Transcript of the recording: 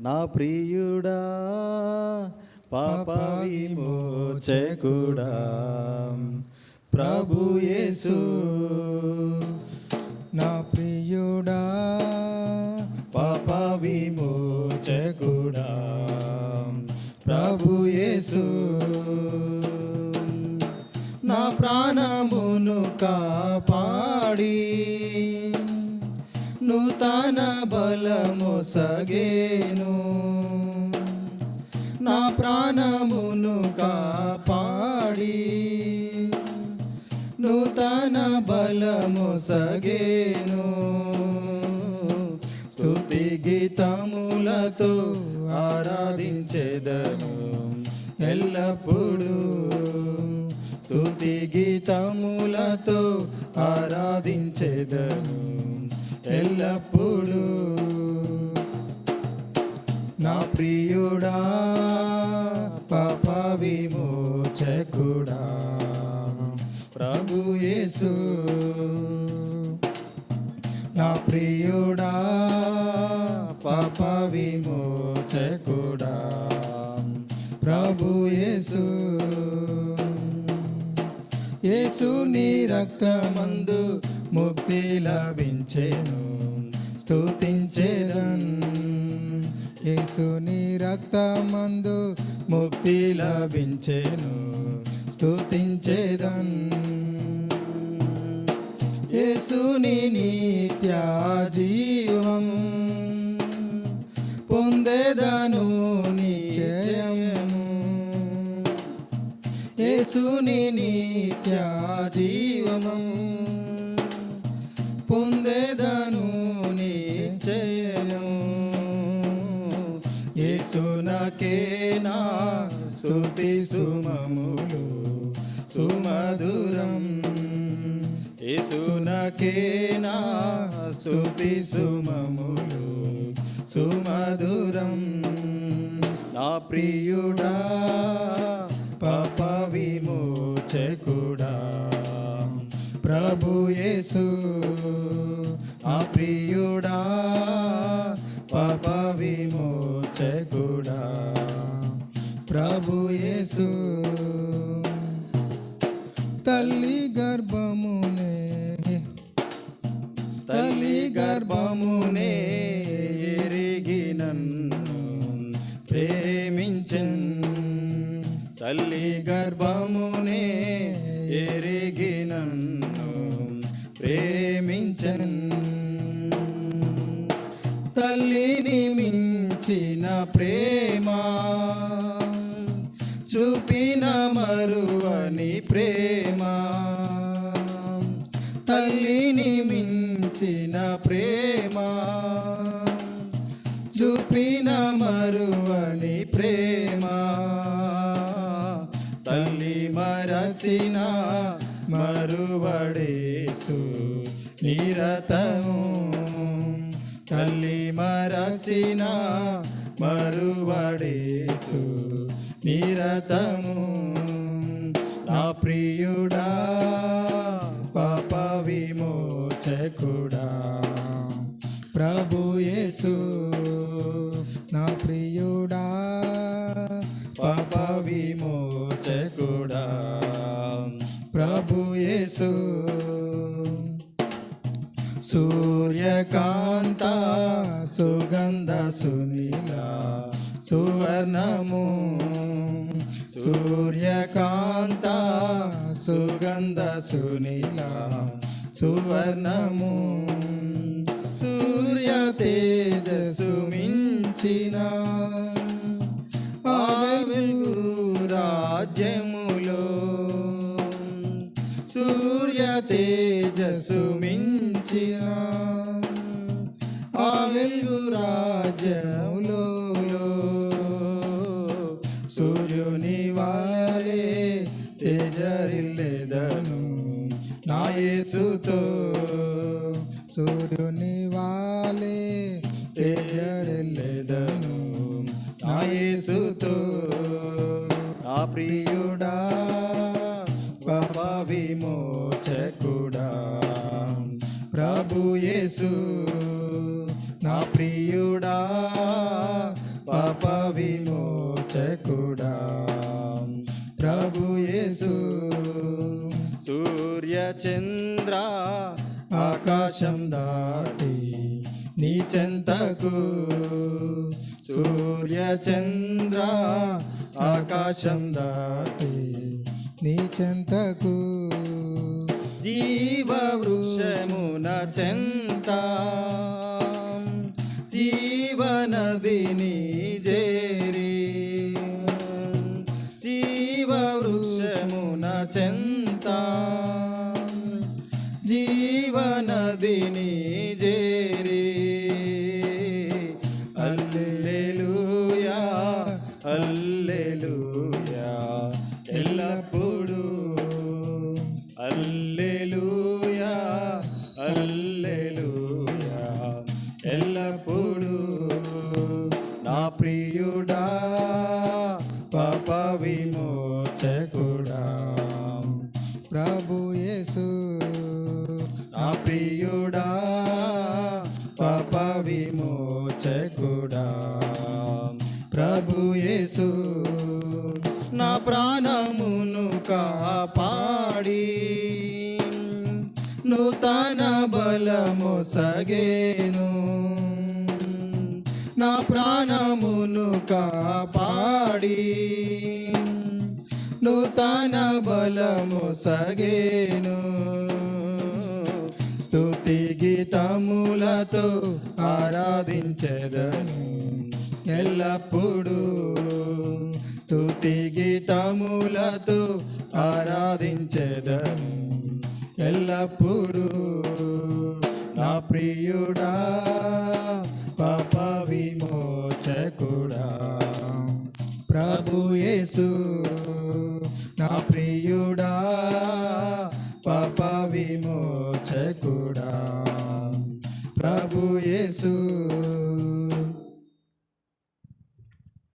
నా ప్రియుడా పాప విమోచకుడా ప్రభు యేసు. నా ప్రియుడా పాప విమోచకుడా నూతన బలము సగేను. నా ప్రాణమును కాపాడి. నూతన బలము సగేను. స్థుతి గీతములతో ఆరాధించెదను ఎల్లప్పుడూ. స్థుతి గీతములతో ఆరాధించెదను ఎల్లప్పుడూ నా ప్రియుడా పాప విమోచకుడా ప్రభు యేసు. నా ప్రియుడా పాప విమోచకుడా ప్రభు యేసు. యేసు నీ రక్తమందు ముక్తి లభించేను స్థుతించేదన్ యేసుని రక్తమందు ముక్తి లభించేను స్తుతించేదన్. యేసుని నిత్య జీవం పొందేదను నిశ్చయము యేసుని నిత్య జీవము పొందేదను నిశ్చయము యేసునకే నా స్తుతి సుమములు సుమధురం. యేసునకే నా స్తుతి సుమములు సుమధురం. నా ప్రియుడా విమోచకుడా ప్రభు యేసు తల్లి గర్భమునే తల్లి గర్భమునే ఎరిగి నన్ను ప్రేమించన్. తల్లి గర్భమునే ఎరిగి నన్ను ప్రేమించన్. తల్లిని మించిన ప్రేమ చూపిన మరువని ప్రేమ తల్లిని మించిన ప్రేమ చూపిన మరువని ప్రేమ తల్లి మరచిన మరువడేసు నిరతము తల్లి మరచిన మరువడేసు నిరతము. నా ప్రియుడా పాప విమోచకుడా. ప్రభు యేసు నా ప్రియుడా పాప విమోచకుడా. ప్రభు యేసు సూర్యకా నమో సూర్యకాంత సుగంధ సునీల సువర్ణము. సూర్య తేజసు మించిన రాజ్యము. సూర్యుని వాలే తేజరిల్లెదను నా యేసుతో సూర్యుని వాలే తేజరిల్లెదను నా యేసుతో నా ప్రియుడా పాప విమోచకుడా. ప్రభు యేసు నా ప్రియుడా. చెంతకు సూర్య చంద్ర ఆకాశం దాటి నీ చెంతకు జీవ వృషమున చెంత జీవనదిని అల్లెలూయా ఎల్లప్పుడూ నా ప్రియుడా పాప విమోచకుడా. ప్రభు యేసు నా ప్రియుడా పాప విమోచకుడా. ప్రభు యేసు నా ప్రాణమును కాపాడి బలము సగేను. నా ప్రాణమును కాపాడి. నూతన బలము సగేను. స్థుతి గీతములతో ఆరాధించదను ఎల్లప్పుడూ. స్థుతి గీతములతో ఆరాధించదను ఎల్లప్పుడూ. ప్రియుడా పాప విమోచకుడా ప్రభు యేసు నా ప్రియుడా పాప విమోచకుడా ప్రభు యేసు